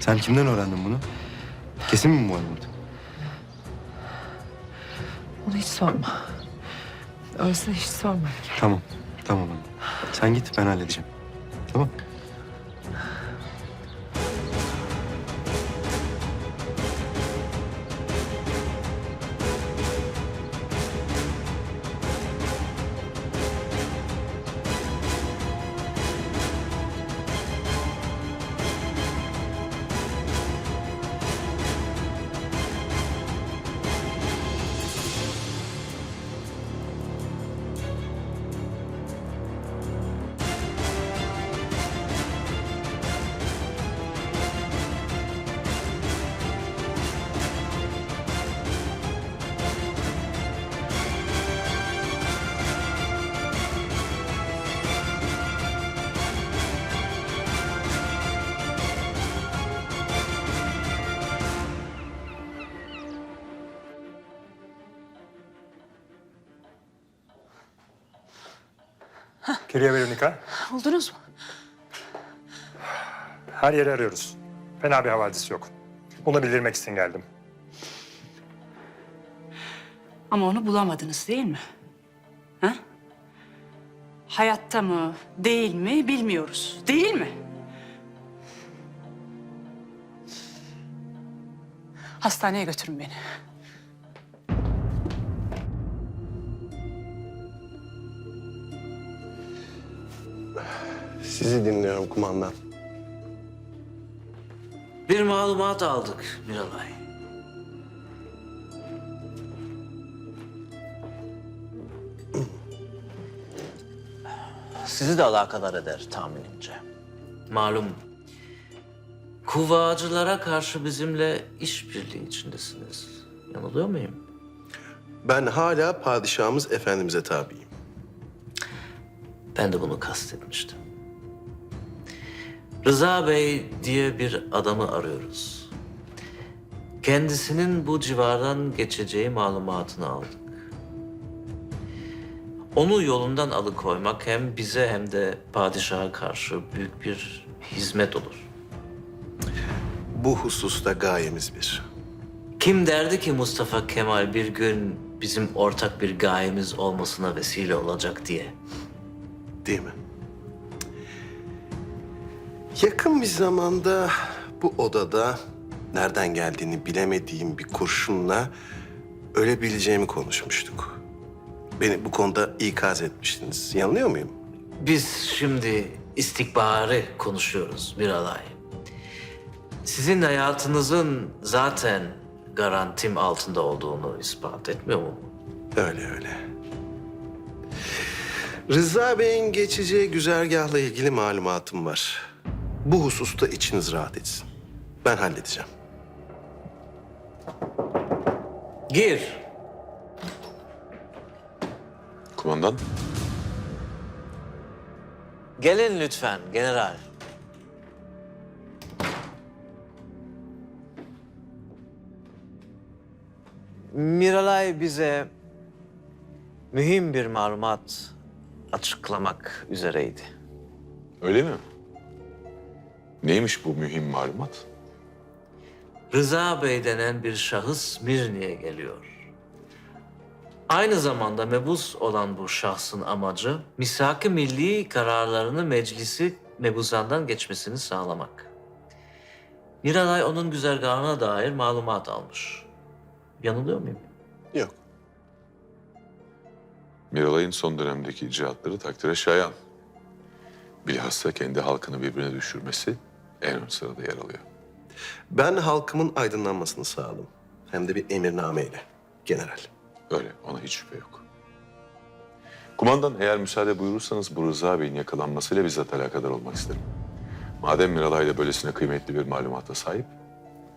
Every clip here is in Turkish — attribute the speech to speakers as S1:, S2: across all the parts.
S1: Sen kimden öğrendin bunu? Kesin mi bu malumat?
S2: Onu hiç sorma. Ölse hiç sorma.
S1: Tamam. Tamam anne. Sen git ben halledeceğim. Tamam.
S3: Kirya Veronika,
S4: Buldunuz mu?
S3: her yeri arıyoruz. Fena bir havadis yok. Bunu bildirmek için geldim.
S4: Ama onu bulamadınız değil mi? Ha? Hayatta mı, değil mi bilmiyoruz. Değil mi? Hastaneye götürün beni.
S5: Sizi dinliyorum kumandan.
S6: Bir malumat aldık Miralay. Sizi de alakadar eder tahminimce. Malum kuvvacılara karşı bizimle işbirliği içindesiniz. Yanılıyor muyum?
S5: Ben hala padişahımız efendimize tabiyim.
S6: Ben de bunu kastetmiştim. Rıza Bey diye bir adamı arıyoruz. Kendisinin bu civardan geçeceği malumatını aldık. Onu yolundan alıkoymak hem bize hem de padişaha karşı büyük bir hizmet olur.
S5: Bu hususta gayemiz bir.
S6: Kim derdi ki Mustafa Kemal bir gün bizim ortak bir gayemiz olmasına vesile olacak diye.
S5: Değil mi? Yakın bir zamanda bu odada nereden geldiğini bilemediğim bir kurşunla ölebileceğimi konuşmuştuk. Beni bu konuda ikaz etmiştiniz. Yanılıyor muyum?
S6: Biz şimdi istikbari konuşuyoruz bir alay. Sizin hayatınızın zaten garantim altında olduğunu ispat etmiyor mu?
S5: Öyle öyle. Rıza Bey'in geçeceği güzergahla ilgili malumatım var. Bu hususta içiniz rahat etsin. Ben halledeceğim.
S6: Gir.
S7: Kumandan,
S6: Gelin lütfen general. Miralay bize mühim bir malumat açıklamak üzereydi.
S7: öyle mi? Neymiş bu mühim malumat?
S6: Rıza Bey denen bir şahıs Mirne'ye geliyor. Aynı zamanda mebus olan bu şahsın amacı misak-ı milli kararlarını meclisi mebuzandan geçmesini sağlamak. Miralay onun güzergahına dair malumat almış. Yanılıyor muyum?
S5: Yok.
S7: Miralay'ın son dönemdeki icraatları takdire şayan. Bilhassa kendi halkını birbirine düşürmesi en ön sırada yer alıyor.
S5: Ben halkımın aydınlanmasını sağladım. Hem de bir emirnameyle. General.
S7: Öyle, ona hiç şüphe yok. Kumandan, eğer müsaade buyurursanız bu Rıza Bey'in yakalanmasıyla bizzat alakadar olmak isterim. Madem Miralay da böylesine kıymetli bir malumata sahip,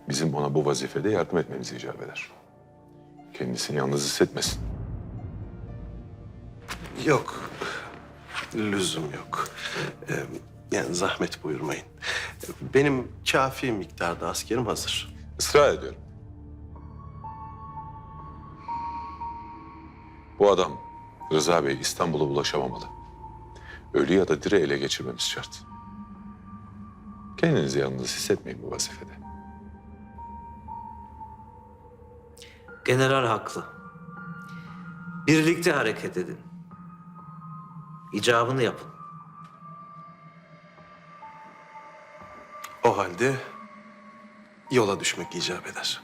S7: bizim ona bu vazifede yardım etmemiz icap eder. Kendisini yalnız hissetmesin.
S5: Yok. Lüzum yok. Ee, yani zahmet buyurmayın. Benim kafi miktarda askerim hazır.
S7: Israr ediyorum. Bu adam Rıza Bey İstanbul'a ulaşamamalı. Ölü ya da diri ele geçirmemiz şart. Kendinizi yalnız hissetmeyin bu vazifede.
S6: General haklı. Birlikte hareket edin. İcabını yapın.
S5: O halde yola düşmek icap eder.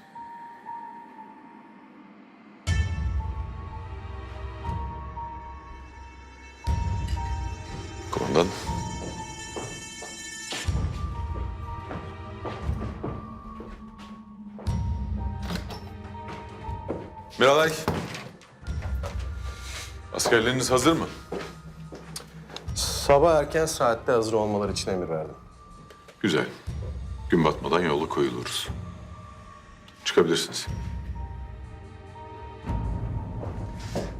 S7: Kumandan. Miralay. Askerleriniz hazır mı?
S5: Sabah erken saatte hazır olmaları için emir verdim.
S7: Güzel. Gün batmadan yola koyuluruz. Çıkabilirsiniz.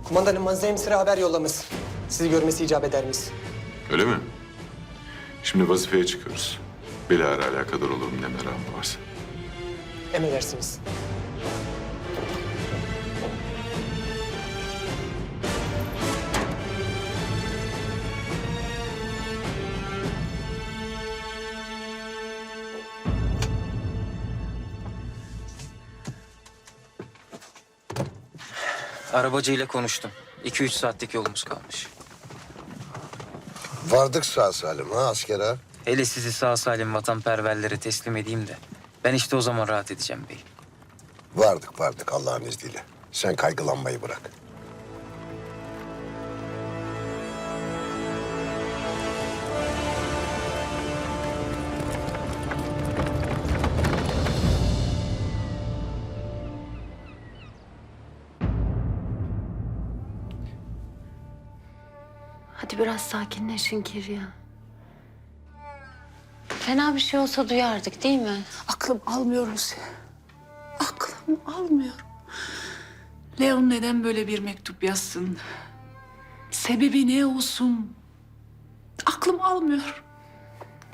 S8: Kumandanım Mazlum Sıra haber yollamış. Sizi görmesi icap eder miyiz?
S7: Öyle mi? Şimdi vazifeye çıkıyoruz. Bilahare alakadar olurum ne merakı varsa.
S8: Emredersiniz.
S9: Arabacıyla konuştum. 2-3 saatlik yolumuz kalmış.
S10: Vardık sağ salim ha askere.
S9: Hele sizi sağ salim vatanperverlere teslim edeyim de. Ben işte o zaman rahat edeceğim bey.
S10: Vardık vardık Allah'ın izniyle. Sen kaygılanmayı bırak.
S11: Biraz sakinleşin Kirya. Fena bir şey olsa duyardık değil mi?
S4: Aklım almıyor Hüseyin. Aklım almıyor. Leon neden böyle bir mektup yazsın? Sebebi ne olsun? Aklım almıyor.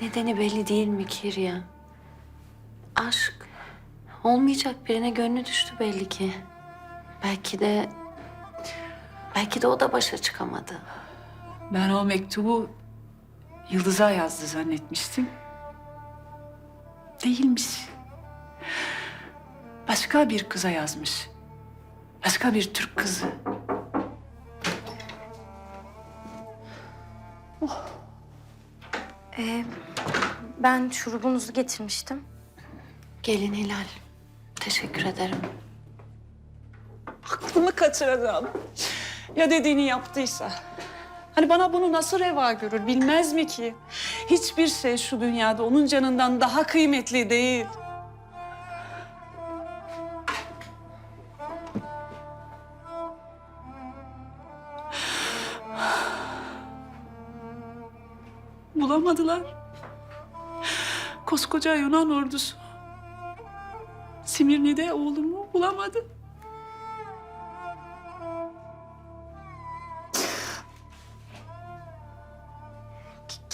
S11: Nedeni belli değil mi Kirya? Aşk. Olmayacak birine gönlü düştü belli ki. Belki de... Belki de o da başa çıkamadı.
S4: Ben o mektubu Yıldız'a yazdı zannetmiştim. Değilmiş. Başka bir kıza yazmış. Başka bir Türk kızı.
S11: ben şurubunuzu getirmiştim. Gelin Hilal. Teşekkür ederim.
S4: Aklımı kaçıracağım. Ya dediğini yaptıysa. Hani bana bunu nasıl reva görür bilmez mi ki? Hiçbir şey şu dünyada onun canından daha kıymetli değil. Bulamadılar. Koskoca Yunan ordusu. Simirni'de oğlumu bulamadı.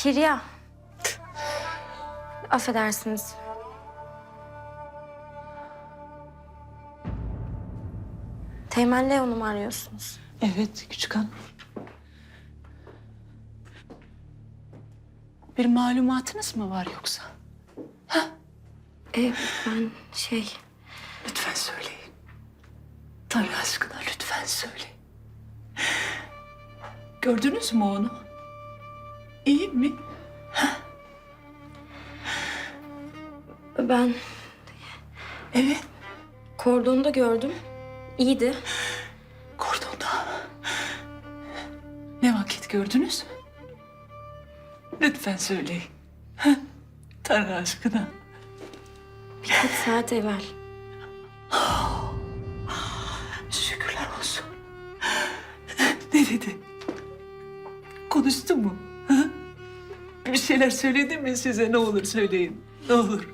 S11: Kirya. Affedersiniz. Teğmen Leon'u mu arıyorsunuz?
S4: Evet küçük hanım. Bir malumatınız mı var yoksa?
S11: Ee, ben şey...
S4: Lütfen söyleyin. Tanrı aşkına lütfen söyleyin. Gördünüz mü onu? İyi mi?
S11: Ben
S4: Evet.
S11: kordonda gördüm. İyiydi.
S4: Kordonda. Ne vakit gördünüz? Lütfen söyleyin. Heh, Tanrı aşkına.
S11: Birkaç saat evvel.
S4: Şükürler olsun. Ne dedi? Konuştu mu? Bir şeyler söyledi mi size? Ne olur söyleyin. Ne olur.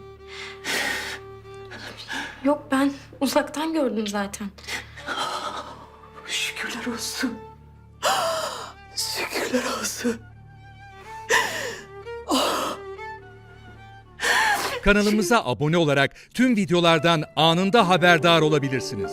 S11: Yok ben uzaktan gördüm zaten.
S4: Şükürler olsun. Şükürler olsun.
S12: Kanalımıza abone olarak tüm videolardan anında haberdar olabilirsiniz.